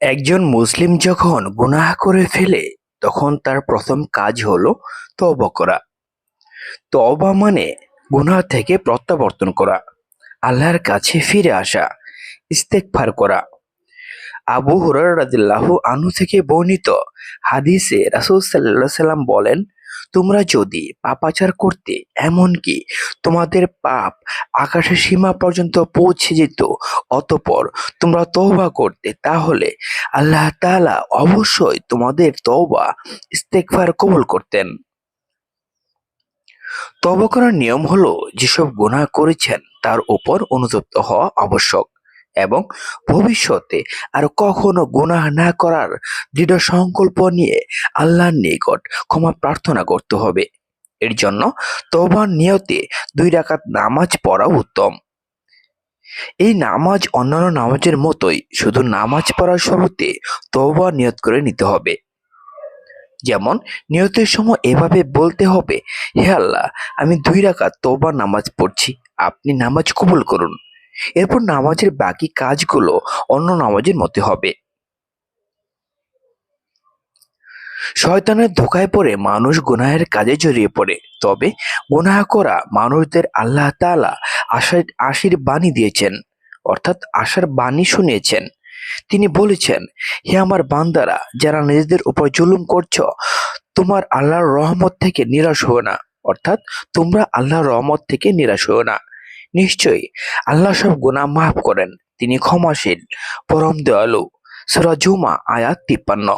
একজন মুসলিম যখন গুনাহ করে ফেলে, তখন তার প্রথম কাজ হলো তবা করা। তবা মানে গুনাহ থেকে প্রত্যাবর্তন করা, আল্লাহর কাছে ফিরে আসা, ইস্তেগফার করা। আবু হুরায়রা রাদিয়াল্লাহু আনহু থেকে বর্ণিত হাদিসে রাসূল আলাইহি সাল্লাম বলেন তোমরা যদি পাপাচার করতে, এমনকি তোমাদের পাপ আকাশের সীমা পর্যন্ত পৌঁছে যেত, অতঃপর তোমরা তওবা করতে, তাহলে আল্লাহ তাআলা অবশ্যই তোমাদের তওবা, ইস্তেগফার কবুল করতেন। তওবা করার নিয়ম হলো, যেসব গুনাহ করেছেন, তার উপর অনুতপ্ত হওয়া আবশ্যক। এবং ভবিষ্যতে আর কখনো গুনাহ না করার দৃঢ় সংকল্প নিয়ে আল্লাহর নিকট ক্ষমা প্রার্থনা করতে হবে। এর জন্য তওবার নিয়তে দুই রাকাত নামাজ পড়া উত্তম। এই নামাজ অন্যান্য নামাজের মতোই শুধু নামাজ পড়ার শুরুতে তওবা নিয়ত করে নিতে হবে। যেমন, নিয়তের সময় এভাবে বলতে হবে, হে আল্লাহ, আমি দুই রাকাত তওবার নামাজ পড়ছি, আপনি নামাজ কবুল করুন। এরপর নামাজের বাকি কাজগুলো অন্য নামাজের মতো হবে। শয়তানের ধোকায় পড়ে মানুষ গুনাহের কাজে জড়িয়ে পড়ে, তবে গুনাহ করা মানুষদের আল্লাহ তাআলা আশার আশির বাণী দিয়েছেন, অর্থাৎ আশার বাণী শুনিয়েছেন। তিনি বলেছেন, হে আমার বান্দারা, যারা নিজেদের উপর জুলুম করছ, তোমার আল্লাহর রহমত থেকে নিরাশ হও না, অর্থাৎ তোমরা আল্লাহর রহমত থেকে নিরাশ হও না। নিশ্চয়ই আল্লাহ সব গুণা মাফ করেন তিনি ক্ষমাশীল পরম দয়ালু। সুরাজুমা আয়াত তিপ্পান্ন।